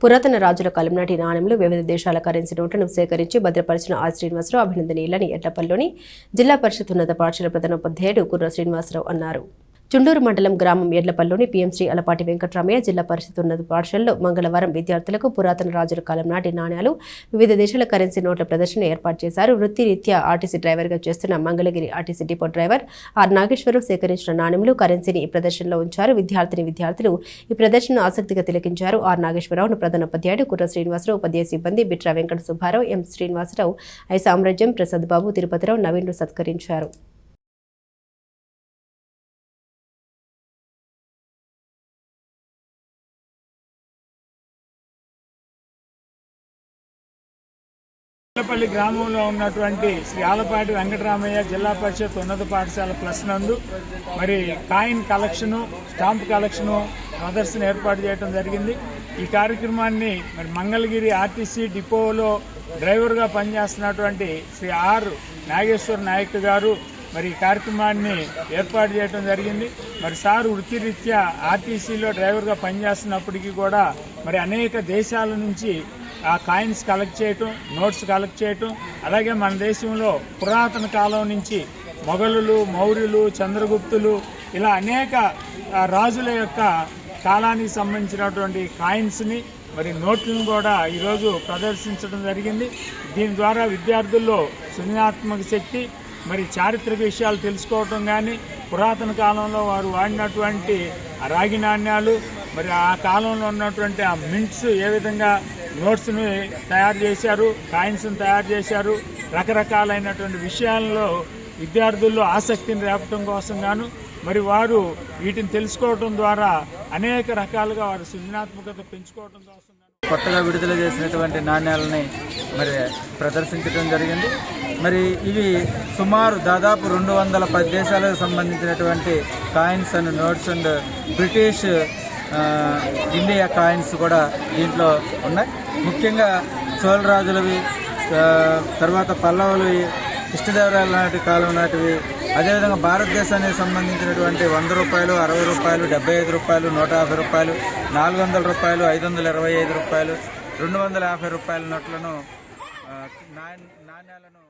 పురాతన రాజుల కాలం నాటి నాణ్యంలో వివిధ దేశాల కరెన్సీ నోట్లను సేకరించి భద్రపరిచిన ఆ శ్రీనివాసరావు అభినందనీయులని ఎడ్లపల్లిలోని జిల్లా పరిషత్ ఉన్నత పాఠశాల ప్రధానోపాధ్యాయుడు కుర్ర శ్రీనివాసరావు అన్నారు. చుండూరు మండలం గ్రామం ఎడ్లపల్లిలోని పీఎంశ్రీ అలపాటి వెంకట్రామయ్య జిల్లా పరిషత్ ఉన్నత పాఠశాలలో మంగళవారం విద్యార్థులకు పురాతన రాజుల కాలం నాటి నాణ్యాలు వివిధ దేశాల కరెన్సీ నోట్ల ప్రదర్శన ఏర్పాటు చేశారు. వృత్తిరీత్యా ఆర్టీసీ డ్రైవర్గా చేస్తున్న Mangalagiri RTC depot driver R Nageswararao సేకరించిన నాణ్యములు కరెన్సీని ఈ ప్రదర్శనలో ఉంచారు. విద్యార్థిని విద్యార్థులు ఈ ప్రదర్శనను ఆసక్తిగా తిలకించారు. ఆర్ నాగేశ్వరరావును ప్రధానోపాధ్యాయుడు కుర్ర శ్రీనివాసరావు ఉపాధ్యాయ సిబ్బంది బిట్రా వెంకట సుబ్బారావు ఎం శ్రీనివాసరావు ఐ సామ్రాజ్యం ప్రసాద్ బాబు తిరుపతిరావు నవీన్ను సత్కరించారు. కొత్తపల్లి గ్రామంలో ఉన్నటువంటి శ్రీ ఆలపాటి వెంకటరామయ్య జిల్లా పరిషత్ ఉన్నత పాఠశాల ప్లస్ నందు మరి కాయిన్ కలెక్షను స్టాంప్ కలెక్షను ప్రదర్శన ఏర్పాటు చేయడం జరిగింది. ఈ కార్యక్రమాన్ని మరి మంగళగిరి ఆర్టీసీ డిపోలో డ్రైవర్గా పనిచేస్తున్నటువంటి శ్రీ ఆర్ నాగేశ్వర నాయక్ గారు మరి ఈ కార్యక్రమాన్ని ఏర్పాటు చేయడం జరిగింది. మరి సార్ వృత్తిరీత్యా ఆర్టీసీలో డ్రైవర్గా పనిచేస్తున్నప్పటికీ కూడా మరి అనేక దేశాల నుంచి ఆ కాయిన్స్ కలెక్ట్ చేయటం నోట్స్ కలెక్ట్ చేయటం అలాగే మన దేశంలో పురాతన కాలం నుంచి మొఘలులు మౌర్యులు చంద్రగుప్తులు ఇలా అనేక రాజుల యొక్క కాలానికి సంబంధించినటువంటి కాయిన్స్ని మరి నోట్లను కూడా ఈరోజు ప్రదర్శించడం జరిగింది. దీని ద్వారా విద్యార్థుల్లో సృజనాత్మక శక్తి మరి చారిత్రక విషయాలు తెలుసుకోవటం కానీ పురాతన కాలంలో వారు వాడినటువంటి ఆ రాగి నాణ్యాలు మరి ఆ కాలంలో ఉన్నటువంటి ఆ మింట్స్ ఏ విధంగా నోట్స్ని తయారు చేశారు కాయిన్స్ని తయారు చేశారు. రకరకాలైనటువంటి విషయాల్లో విద్యార్థుల్లో ఆసక్తిని రేపటం కోసం గాను మరి వారు వీటిని తెలుసుకోవటం ద్వారా అనేక రకాలుగా వారు సృజనాత్మకత పెంచుకోవడం కోసం కొత్తగా విడుదల చేసినటువంటి నాణ్యాలని మరి ప్రదర్శించడం జరిగింది. మరి ఇవి సుమారు దాదాపు రెండు వందల పది దేశాలకు సంబంధించినటువంటి coins and notes and British India coins కూడా దీంట్లో ఉన్నాయి. ముఖ్యంగా చోళ రాజులవి తర్వాత పల్లవులవి కృష్ణదేవరాయల నాటి కాలం నాటివి. అదేవిధంగా భారతదేశానికి సంబంధించినటువంటి వంద రూపాయలు అరవై రూపాయలు డెబ్బై ఐదు రూపాయలు నూట యాభై రూపాయలు నాలుగు వందల రూపాయలు ఐదు వందల ఇరవై ఐదు రూపాయలు రెండు వందల యాభై రూపాయల నోట్లను నాణ్యాలను